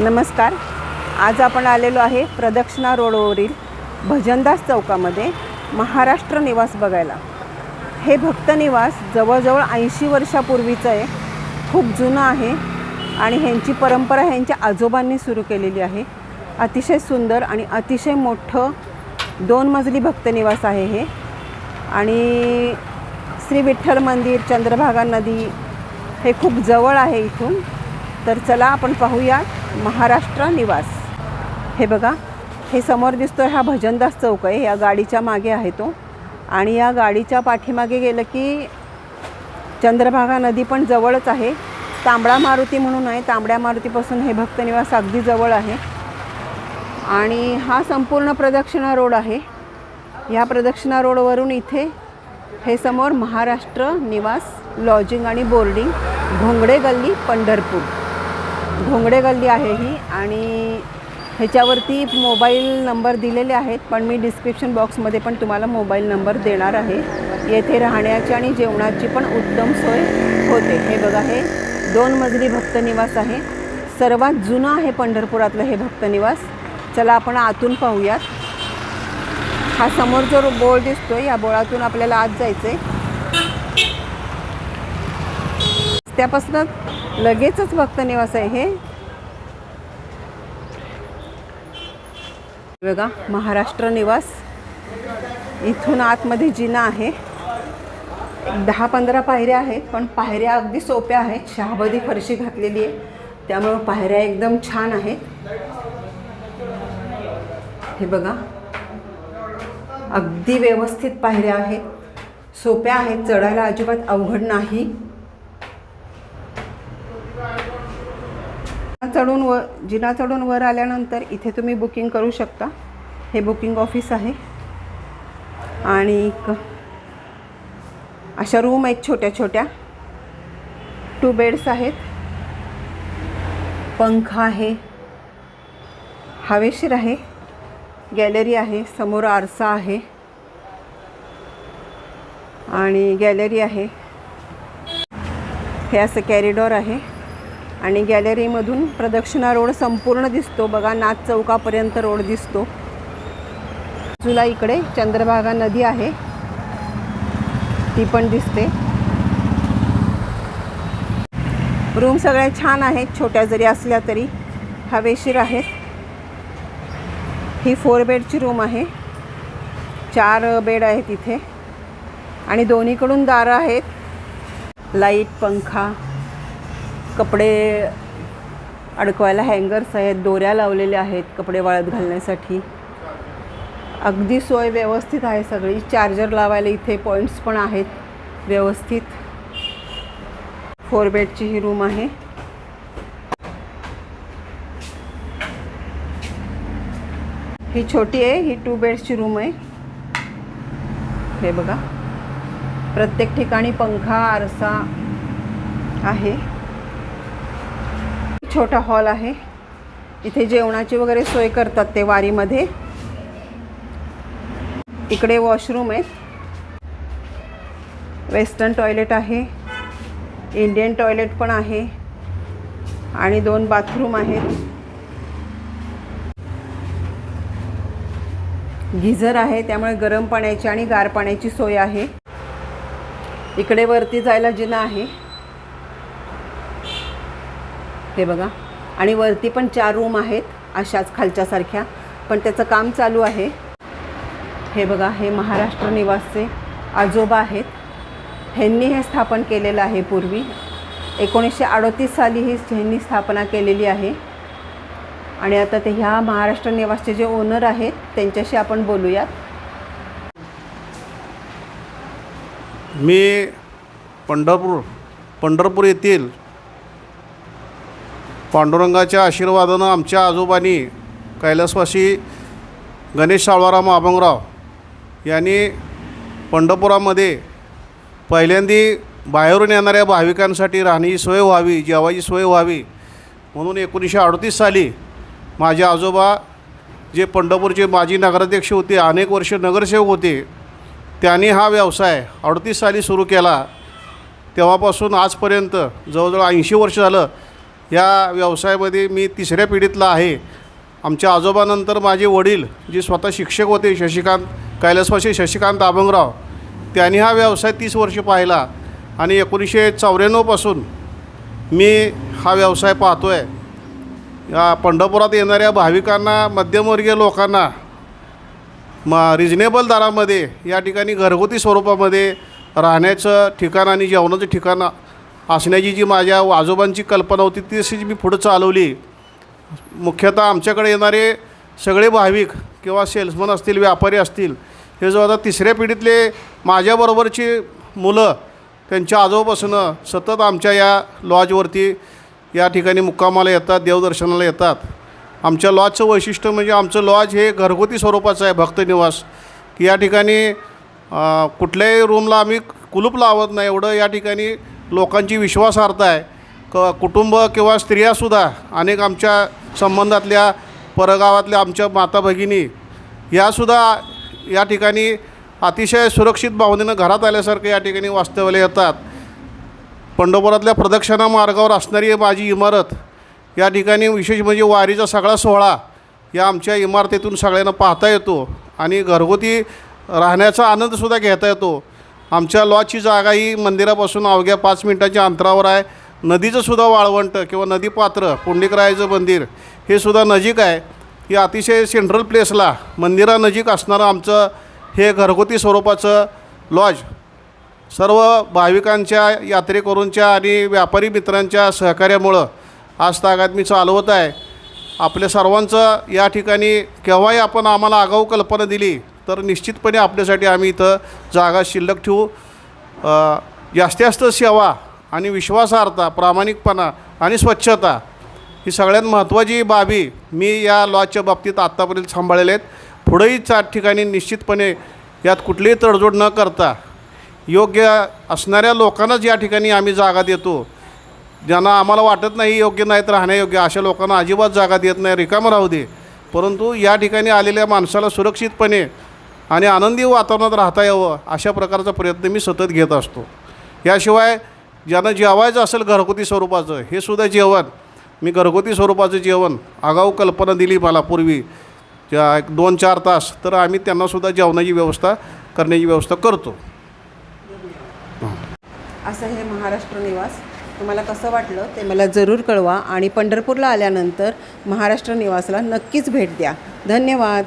नमस्कार. आज आपण आलेलो आहे प्रदक्षिणा रोडवरील भजनदास चौकामध्ये महाराष्ट्र निवास बघायला. हे भक्त निवास जवळजवळ ऐंशी वर्षापूर्वीचं आहे. खूप जुनं आहे आणि ह्यांची परंपरा ह्यांच्या आजोबांनी सुरू केलेली आहे. अतिशय सुंदर आणि अतिशय मोठं दोन मजली भक्त निवास आहे हे. आणि श्री विठ्ठल मंदिर चंद्रभागा नदी हे खूप जवळ आहे इथून. तर चला आपण पाहूया महाराष्ट्र निवास. हे बघा हे समोर दिसतो हा भजनदास चौक आहे. या गाडीच्या मागे आहे तो. आणि या गाडीच्या पाठीमागे गेलं की चंद्रभागा नदी पण जवळच आहे. तांबडा मारुती म्हणून आहे. तांबड्या मारुतीपासून हे भक्तनिवास अगदी जवळ आहे. आणि हा संपूर्ण प्रदक्षिणा रोड आहे. या प्रदक्षिणा रोडवरून इथे हे समोर महाराष्ट्र निवास लॉजिंग आणि बोर्डिंग घोंगडे गल्ली पंढरपूर. घोंगडे गल्ली आहे ही आणि ह्याच्यावरती मोबाईल नंबर दिलेले आहेत पण मी डिस्क्रिप्शन बॉक्समध्ये पण तुम्हाला मोबाईल नंबर देणार आहे. येथे राहण्याची आणि जेवणाची पण उत्तम सोय होते. हे बघा हे दोन मजली भक्तनिवास आहे. सर्वात जुनं आहे पंढरपुरातलं हे भक्तनिवास चला आपण आतून पाहूयात. हा समोर जो बोळ दिसतो या बोळातून आपल्याला आत जायचं आहे त्यापासून लगेचच भक्त निवास आहे हे. बघा महाराष्ट्र निवास. इथून आतमध्ये जिना आहे. दहा पंधरा पायऱ्या आहेत पण पायऱ्या अगदी सोप्या आहेत. शहाबदी फरशी घातलेली आहे. त्यामुळं पायऱ्या एकदम छान आहेत. हे बघा. अगदी व्यवस्थित पायऱ्या आहेत. सोप्या आहेत चढायला अजिबात अवघड नाही. चढून व जिना चढून वर आल्यानंतर इथे तुम्ही बुकिंग करू शकता. हे बुकिंग ऑफिस आहे. आणि अशा रूम आहेत छोट्या छोट्या. टू बेड्स आहेत. पंखा आहे. हवेशीर आहे. गॅलरी आहे. समोर आरसा आहे. आणि गॅलरी आहे. हे असं कॅरिडॉर आहे. आणि गॅलरीमधून प्रदक्षिणा रोड संपूर्ण दिसतो. बघा नाथ चौकापर्यंत रोड दिसतो. बाजूला इकडे चंद्रभागा नदी आहे. ती पण दिसते. रूम सगळ्या छान आहेत छोट्या जरी असल्या तरी. हवेशीर आहेत. ही फोर बेडची रूम आहे. चार बेड आहेत इथे. आणि दोन्हीकडून दारं आहेत. लाइट पंखा. कपडे अडकवायला हँगर्स आहेत दोऱ्या लावलेल्या आहेत कपडे वाळत घालण्यासाठी. अगदी सोय व्यवस्थित आहे सगळी. चार्जर लावायला इथे पॉईंट्स पण आहेत व्यवस्थित. फोर बेडची ही रूम आहे. ही छोटी आहे ही टू बेड्सची रूम आहे. हे बघा. प्रत्येक ठिकाणी पंखा आरसा आहे. छोटा हॉल आहे. इथे जेवणाची वगैरे सोय करतात ते वारीमध्ये. इकडे वॉशरूम आहेत. वेस्टर्न टॉयलेट आहे. इंडियन टॉयलेट पण आहे. आणि दोन बाथरूम आहेत. गिझर आहे त्यामुळे गरम पाण्याची आणि गार पाण्याची सोय आहे. इकडे वरती जायला जिना आहे. हे बघा. आणि वरती पण चार रूम आहेत अशाच खालच्यासारख्या पण त्याचं काम चालू आहे. हे बघा हे महाराष्ट्र निवासचे आजोबा आहेत. ह्यांनी हे स्थापन केलेलं आहे पूर्वी. एकोणीसशे अडतीस साली ही ह्यांनी स्थापना केलेली आहे. आणि आता ते ह्या महाराष्ट्र निवासचे जे ओनर आहेत त्यांच्याशी आपण बोलूयात. मी पंढरपूर पंढरपूर येथील पांडुरंगाच्या आशीर्वादानं आमच्या आजोबांनी कैलासवासी गणेश साळवाराम अभंगराव यांनी पंढरपुरामध्ये पहिल्यांदी बाहेरून येणाऱ्या भाविकांसाठी राहण्याची सोय व्हावी जेवायची सोय व्हावी म्हणून एकोणीसशे अडतीस साली माझे आजोबा जे पंढरपूरचे माजी नगराध्यक्ष होते अनेक वर्ष नगरसेवक होते त्यांनी हा व्यवसाय अडतीस साली सुरू केला. तेव्हापासून आजपर्यंत जवळजवळ ऐंशी वर्ष झालं या व्यवसायामध्ये मी तिसऱ्या पिढीतला आहे. आमच्या आजोबानंतर माझे वडील जे स्वतः शिक्षक होते शशिकांत कैलासवासी शशिकांत आभंगराव त्यांनी हा व्यवसाय तीस वर्ष पाहिला. आणि एकोणीसशे चौऱ्याण्णवपासून मी हा व्यवसाय पाहतो आहे या पंढरपुरात येणाऱ्या भाविकांना मध्यमवर्गीय लोकांना म रिजनेबल दरामध्ये या ठिकाणी घरगुती स्वरूपामध्ये राहण्याचं ठिकाण आणि जेवणाचं ठिकाण असण्याची जी माझ्या आजोबांची कल्पना होती ती अशी मी पुढं चालवली. मुख्यतः आमच्याकडे येणारे सगळे भाविक किंवा सेल्समन असतील व्यापारी असतील हे जो आता तिसऱ्या पिढीतले माझ्याबरोबरची मुलं त्यांच्या आजोबापासून सतत आमच्या या लॉजवरती या ठिकाणी मुक्कामाला येतात देवदर्शनाला येतात. आमच्या लॉजचं वैशिष्ट्य म्हणजे आमचं लॉज हे घरगुती स्वरूपाचं आहे भक्तनिवास. की या ठिकाणी कुठल्याही रूमला आम्ही कुलूप लावत नाही एवढं या ठिकाणी लोकांची विश्वासार्हता आहे. क कुटुंब किंवा स्त्रियासुद्धा अनेक आमच्या संबंधातल्या परगावातल्या आमच्या माता भगिनी यासुद्धा या ठिकाणी अतिशय सुरक्षित भावनेनं घरात आल्यासारखं या ठिकाणी वास्तव्याला येतात. पंढरपुरातल्या प्रदक्षिणा मार्गावर असणारी माझी इमारत या ठिकाणी विशेष म्हणजे वारीचा सगळा सोहळा या आमच्या इमारतीतून सगळ्यांना पाहता येतो आणि घरगुती राहण्याचा आनंदसुद्धा घेता येतो. आमच्या लॉजची जागा ही मंदिरापासून अवघ्या पाच मिनिटाच्या अंतरावर आहे. नदीचं सुद्धा वाळवंट किंवा नदीपात्र पुंडिकरायाचं मंदिर हे सुद्धा नजीक आहे. हे अतिशय सेंट्रल प्लेसला मंदिरानजीक असणारं आमचं हे घरगुती स्वरूपाचं लॉज. सर्व भाविकांच्या यात्रेकरूंच्या आणि व्यापारी मित्रांच्या सहकार्यामुळं आज तागात मी चालवत आहे. आपल्या सर्वांचं या ठिकाणी केव्हाही आपण आम्हाला आगाऊ कल्पना दिली तर निश्चितपणे आपल्यासाठी आम्ही इथं जागा शिल्लक ठेवू. जास्तीत जास्त सेवा आणि विश्वासार्हता प्रामाणिकपणा आणि स्वच्छता ही सगळ्यात महत्त्वाची बाबी मी या लॉजच्या बाबतीत आत्तापर्यंत सांभाळलेल्या आहेत. पुढेही चार ठिकाणी निश्चितपणे यात कुठलीही तडजोड न करता योग्य असणाऱ्या लोकांनाच या ठिकाणी आम्ही जागा देतो. ज्यांना आम्हाला वाटत नाही योग्य नाहीत राहण्यायोग्य अशा लोकांना अजिबात जागा देत नाही रिकामं राहू दे. परंतु या ठिकाणी आलेल्या माणसाला सुरक्षितपणे आणि आनंदी वातावरणात राहता यावं अशा प्रकारचा प्रयत्न मी सतत घेत असतो. याशिवाय ज्यांना जेवायचं असेल घरगुती स्वरूपाचं हे सुद्धा जेवण. मी घरगुती स्वरूपाचं जेवण आगाऊ कल्पना दिली मला पूर्वी ज्या एक दोन चार तास तर आम्ही त्यांनासुद्धा जेवणाची व्यवस्था करण्याची व्यवस्था करतो. असं हे महाराष्ट्र निवास. तुम्हाला कसं वाटलं ते मला जरूर कळवा आणि पंढरपूरला आल्यानंतर महाराष्ट्र निवासला नक्कीच भेट द्या. धन्यवाद.